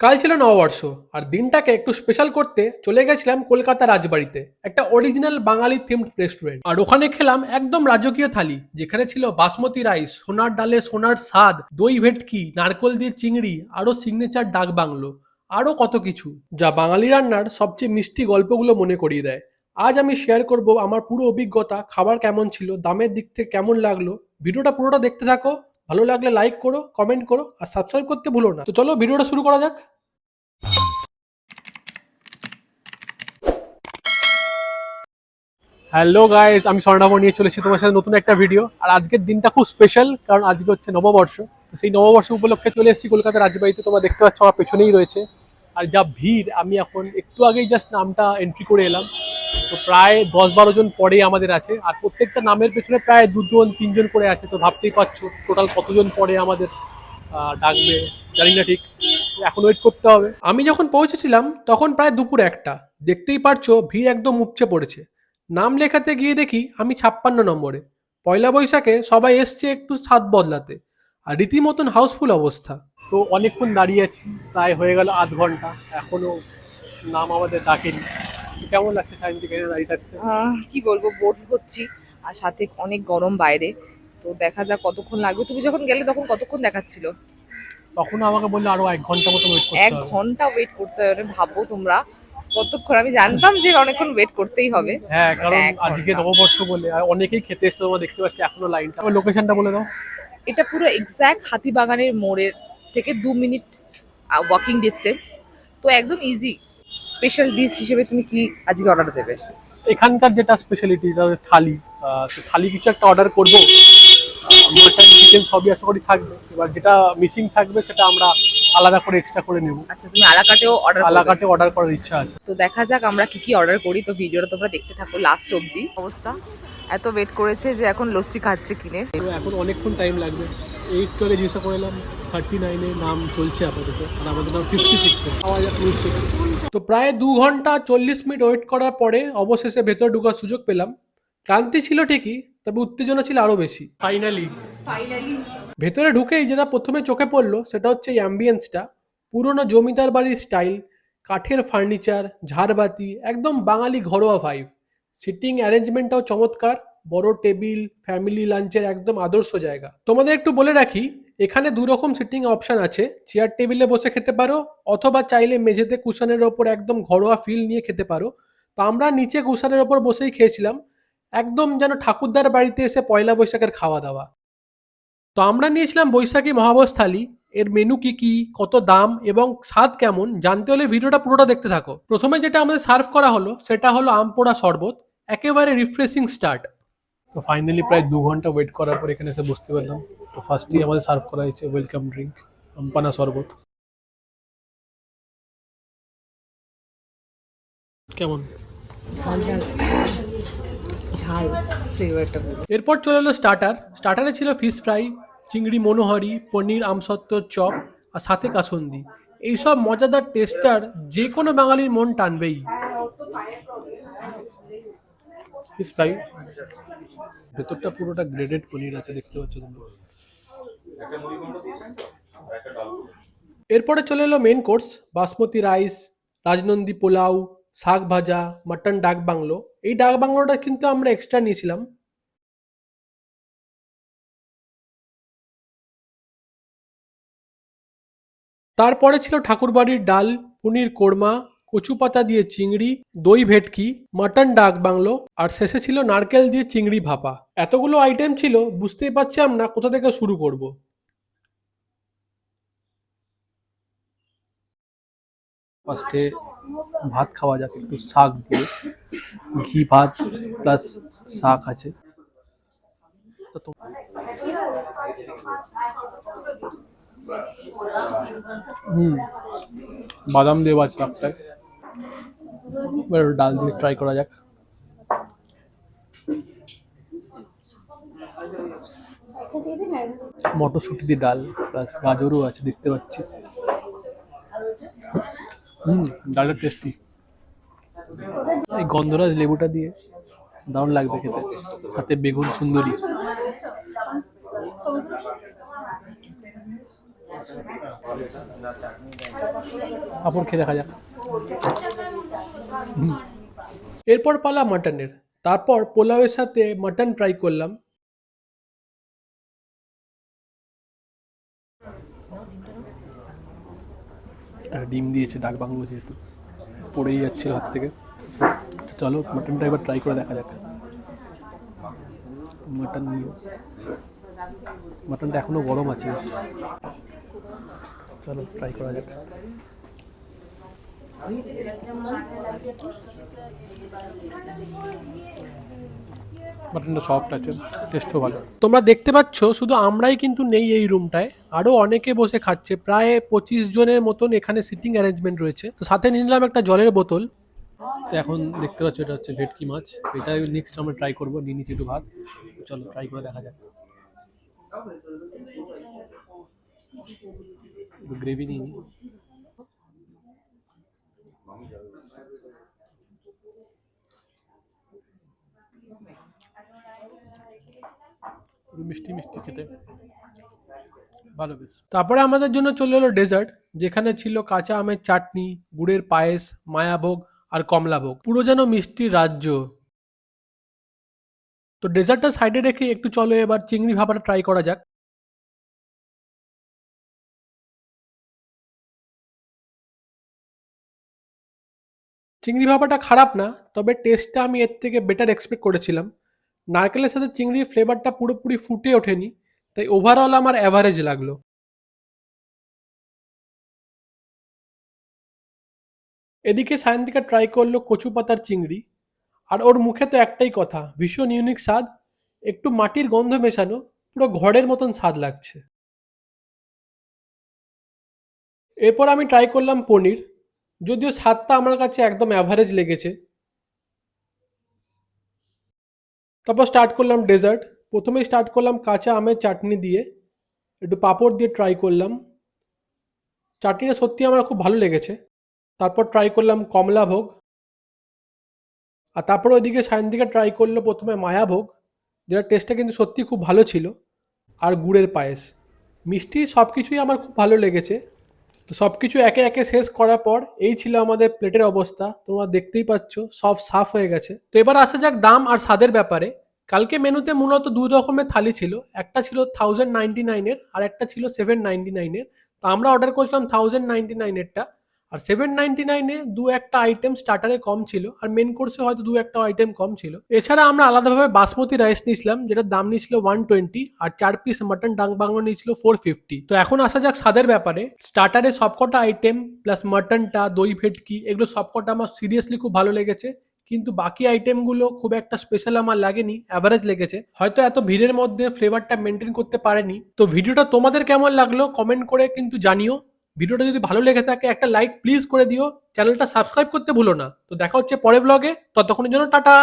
কাল ছিল নববর্ষ, আর দিনটাকে একটু স্পেশাল করতে চলে গেছিলাম কলকাতা রাজবাড়িতে, একটা অরিজিনাল বাঙালি থিমড রেস্টুরেন্ট আর ওখানে খেলাম একদম রাজকীয় থালি, যেখানে ছিল বাসমতি রাইস সোনার ডালে সোনার স্বাদ, দই ভেটকি, নারকল দিয়ে চিংড়ি আরও সিগনেচার ডাক বাংলো আরও কত কিছু, যা বাঙালি রান্নার সবচেয়ে মিষ্টি গল্পগুলো মনে করিয়ে দেয়। আজ আমি শেয়ার করব আমার পুরো অভিজ্ঞতা, খাবার কেমন ছিল, দামের দিক থেকে কেমন লাগল, ভিডিওটা পুরোটা দেখতে থাকো ভালো লাগলে লাইক করো কমেন্ট করো আর সাবস্ক্রাইব করতে ভুলো না। তো চলো ভিডিওটা শুরু করা যাক। হ্যালো গাইস আমি স্বর্ণাভ নিয়ে চলেছি তোমার সাথে নতুন একটা ভিডিও আর আজকের দিনটা খুব স্পেশাল কারণ আজকে হচ্ছে নববর্ষ। তো সেই নববর্ষ উপলক্ষে চলে এসেছি কলকাতার রাজবাড়িতে, তোমরা দেখতে পাচ্ছ আমার পেছনেই রয়েছে। আর যা ভিড়, আমি এখন একটু আগেই জাস্ট নামটা এন্ট্রি করে এলাম। তো প্রায় দশ বারো জন পরে আমাদের আছে। আর প্রত্যেকটা নামের পেছনে প্রায় দুজন, তিনজন করে আছে। তো ভাবতেই পারছ টোটাল কতজন পরে আমাদের ডাকবে? জানি না ঠিক। এখন ওয়েট করতে হবে। আমি যখন পৌঁছেছিলাম, তখন প্রায় দুপুর একটা। দেখতেই পারছ, ভিড় একদম উপচে পড়েছে। নাম লেখাতে গিয়ে দেখি আমি ছাপ্পান্ন নম্বরে। পয়লা বৈশাখে সবাই এসছে একটু স্বাদ বদলাতে। আর রীতিমতন হাউসফুল অবস্থা। তো অনেকক্ষণ দাঁড়িয়ে আছি, প্রায় হয়ে গেল আধ ঘণ্টা। এখনও নাম আমাদের ডাকেনি। কেমন লাগছে এখানে দাঁড়িয়ে থাকতে কি বলব বোর হচ্ছি। আর সাথে অনেক গরম বাইরে। তো দেখা যাক কতক্ষণ লাগবে। তুমি যখন গেলে তখন কতক্ষণ দেখাচ্ছিল? তখন আমাকে বলল আরও এক ঘণ্টা মতো ওয়েট করতে এক ঘণ্টা ওয়েট করতে হবে। ভাবো তোমরা। কতক্ষণ? আমি জানতাম যে অনেকক্ষণ ওয়েট করতেই হবে। হ্যাঁ কারণ আজকে নববর্ষ বলে আর অনেকেই খেতে এসছে তোমরা দেখতে পাচ্ছি এখনও লাইনটা। আমার লোকেশনটা বলে দাও। এটা পুরো এক্স্যাক্ট হাতিবাগানের মোড়ের থেকে দু মিনিট ওয়াকিং ডিস্টেন্স তো একদম ইজি স্পেশাল ডিশ হিসেবে তুমি কি আজকে অর্ডার দেবে? এখানকার যেটা স্পেশালিটি থালি। তো থালি কিছু একটা অর্ডার করব। মাটন চিকেন সবই আশা করি থাকবে। এবার যেটা মিসিং থাকবে সেটা আমরা আলাদা করে এক্সট্রা করে নেব। আচ্ছা তুমি আলাকাটেও অর্ডার আলাকাটে অর্ডার করার ইচ্ছা আছে। তো দেখা যাক আমরা কি কি অর্ডার করি। তো ভিডিওটা তোমরা দেখতে থাকো লাস্ট অবধি। অবস্থা। এত ওয়েট করেছে যে এখন লস্যি খাচ্ছে কিনে। এখন অনেকক্ষণ টাইম লাগবে। এই একটু আগে জিজ্ঞাসা করে এলাম থার্টি নাইনে নাম চলছে আপাতত। আর আমাদের নাম ফিফটি সিক্সে পাওয়া যাক তো প্রায় দু ঘণ্টা চল্লিশ মিনিট ওয়েট করার পরে অবশেষে ভেতরে ঢোকার সুযোগ পেলাম। ক্লান্তি ছিল ঠিকই তবে উত্তেজনা ছিল আরও বেশি। ফাইনালি ফাইনালি ভেতরে ঢুকেই যেটা প্রথমে চোখে পড়ল সেটা হচ্ছে এই অ্যাম্বিয়েন্সটা পুরনো জমিদার বাড়ির স্টাইল কাঠের ফার্নিচার ঝাড়বাতি একদম বাঙালি ঘরোয়া ভাইভ সিটিং অ্যারেঞ্জমেন্টটাও চমৎকার বড় টেবিল ফ্যামিলি লাঞ্চের একদম আদর্শ জায়গা। তোমাদের একটু বলে রাখি এখানে দু রকম সিটিং অপশন আছে চেয়ার টেবিলে বসে খেতে পারো, অথবা চাইলে মেঝেতে কুশনের ওপর একদম ঘরোয়া ফিল নিয়ে খেতে পারো। তো আমরা নিচে কুশনের ওপর বসেই খেয়েছিলাম। একদম যেন ঠাকুরদার বাড়িতে এসে পয়লা বৈশাখের খাওয়া দাওয়া। তো আমরা নিয়েছিলাম বৈশাখী মহাবস থালি এর মেনু কি কি, কত দাম এবং স্বাদ কেমন, জানতে হলে ভিডিওটা পুরোটা দেখতে থাকো। প্রথমে যেটা আমাদের সার্ভ করা হলো, সেটা হলো আমপোড়া শরবত। একেবারে রিফ্রেশিং স্টার্ট তো ফাইনালি প্রায় দু ঘণ্টা ওয়েট করার পর এখানে এসে বসতে পারলাম। তো ফার্স্টেই আমাদের সার্ভ করা হয়েছে ওয়েলকাম ড্রিঙ্ক আমপানা শরবত কেমন? এরপর চলে এলো স্টার্টার স্টার্টারে ছিল ফিশ ফ্রাই চিংড়ি মনোহরি, পনির আমসত্ত্বর চপ আর সাথে কাসন্দি। এইসব মজাদার টেস্টার যে কোনো বাঙালির মন টানবেই। ফিশ ফ্রাই ভেতরটা পুরোটা গ্রেডেড পনির আছে, দেখতে পাচ্ছ তোমরা। এরপরে চলে এলো মেন কোর্স বাসমতি রাইস রাজনন্দী পোলাও, শাক ভাজা মাটন ডাক বাংলো। এই ডাক বাংলোটা কিন্তু আমরা এক্সট্রা নিয়েছিলাম। তারপরে ছিল ঠাকুরবাড়ির ডাল, পনির কোরমা কচু পাতা দিয়ে চিংড়ি, দই ভেটকি, মাটন ডাক বাংলো, আর শেষে ছিল নারকেল দিয়ে চিংড়ি ভাপা। এতগুলো আইটেম ছিল, বুঝতেই পারছিলাম না কোথা থেকে শুরু করব। ফার্স্টে ভাত খাওয়া যাক, একটু শাক দিয়ে। ঘি ভাত প্লাস শাক আছে। হুম, বাদাম দেওয়া আছে শাকটায়। এবার ডাল দিয়ে ট্রাই করা যাক। মটরশুঁটি দিয়ে ডাল, প্লাস গাজরও আছে দেখতে পাচ্ছি। হুম, ডালটা টেস্টি এই গন্ধরাজ লেবুটা দিয়ে দারুণ লাগবে খেতে, সাথে বেগুন সুন্দরী। পাপড় খেয়ে দেখা যাক। এরপর পালা মাটনের। তারপর পোলাওয়ের সাথে মাটন ট্রাই করলাম। ডিম দিয়েছে ডাক বাংলো যেহেতু। পড়েই যাচ্ছিল হাত থেকে। চলো, মাটনটা এবার ট্রাই করে দেখা যাক। মাটন নিয়ে মাটনটা এখনও গরম আছে। চলো ট্রাই করা যাক। মাটনটা সফট আছে টেস্টও ভালো। তোমরা দেখতে পাচ্ছ, শুধু আমরাই কিন্তু নেই এই রুমটায় আরও অনেকে বসে খাচ্ছে, প্রায় পঁচিশ জনের মতন এখানে সিটিং অ্যারেঞ্জমেন্ট রয়েছে। তো সাথে নিলাম একটা জলের বোতল। তো এখন দেখতে পাচ্ছ, এটা হচ্ছে ভেটকি মাছ। এটা নেক্সট আমরা ট্রাই করব, নিয়ে নিচ্ছি একটু ভাত। চলো ট্রাই করে দেখা যাক। গ্রেভি নিয়ে মিষ্টি মিষ্টি খেতে। ভালো বেশ। তারপরে আমাদের জন্য চলে এলো ডেজার্ট, যেখানে ছিল কাঁচা আমের চাটনি, গুড়ের পায়েস, মায়াভোগ আর কমলাভোগ পুরো যেন মিষ্টির রাজ্য। তো ডেজার্টটা সাইডে রেখে একটু চলো এবার চিংড়ি ভাপাটা ট্রাই করা যাক। চিংড়ি ভাপাটা খারাপ না, তবে টেস্টটা আমি এর থেকে বেটার এক্সপেক্ট করেছিলাম। নারকেলের সাথে চিংড়ির ফ্লেভারটা পুরোপুরি ফুটে ওঠেনি, তাই ওভারঅল আমার অ্যাভারেজ লাগল। এদিকে সায়ন্তিকা ট্রাই করল কচু পাতার চিংড়ি, আর ওর মুখে তো একটাই কথা, ভীষণ ইউনিক স্বাদ, একটু মাটির গন্ধ মেশানো, পুরো ঘরের মতন স্বাদ লাগছে। এরপর আমি ট্রাই করলাম পনির যদিও স্বাদটা আমার কাছে একদম অ্যাভারেজ লেগেছে। তারপর স্টার্ট করলাম ডেজার্ট প্রথমেই স্টার্ট করলাম কাঁচা আমের চাটনি দিয়ে। একটু পাঁপড় দিয়ে ট্রাই করলাম। চাটনিটা সত্যি আমার খুব ভালো লেগেছে। তারপর ট্রাই করলাম কমলা ভোগ। আর তারপর ওইদিকে সায়ন্তিকা ট্রাই করল প্রথমে মায়াভোগ যেটা টেস্টটা কিন্তু সত্যি খুব ভালো ছিল। আর গুড়ের পায়েস। মিষ্টি সব কিছুই আমার খুব ভালো লেগেছে। তো সব কিছু একে একে শেষ করার পর এই ছিল আমাদের প্লেটের অবস্থা। তোমরা দেখতেই পাচ্ছ, সব সাফ হয়ে গেছে। তো এবার আসা যাক দাম আর স্বাদের ব্যাপারে। কালকে মেনুতে মূলত দু রকমের থালি ছিল। একটা ছিল থাউজেন্ড নাইনটি নাইনের আর একটা ছিল সেভেন নাইনটি নাইনের তো আমরা অর্ডার করেছিলাম থাউজেন্ড নাইনটি নাইনেরটা আর সেভেন নাইনটি নাইনে দু একটা আইটেম স্টার্টারে কম ছিল, আর মেন কোর্সে হয়তো দু একটা আইটেম কম ছিল। এছাড়া আমরা আলাদাভাবে বাসমতি রাইস নিয়েছিলাম, যেটার দাম নিয়েছিল ওয়ান টোয়েন্টি আর চার পিস মাটন ডাং বাংলো নিয়েছিল ফোর ফিফটি তো এখন আসা যাক স্বাদের ব্যাপারে। স্টার্টারে সবকটা আইটেম প্লাস মাটনটা দই ভেটকি, এগুলো সবকটা আমার সিরিয়াসলি খুব ভালো লেগেছে। কিন্তু বাকি আইটেমগুলো খুব একটা স্পেশাল আমার লাগেনি অ্যাভারেজ লেগেছে। হয়তো এত ভিড়ের মধ্যে ফ্লেভারটা মেনটেন করতে পারেনি। তো ভিডিওটা তোমাদের কেমন লাগল কমেন্ট করে কিন্তু জানিও। ভিডিওটা যদি ভালো লেগে থাকে, একটা লাইক প্লিজ করে দিও। চ্যানেলটা সাবস্ক্রাইব করতে ভুলো না। তো দেখা হচ্ছে পরের ব্লগে ততক্ষণের জন্য টাটা।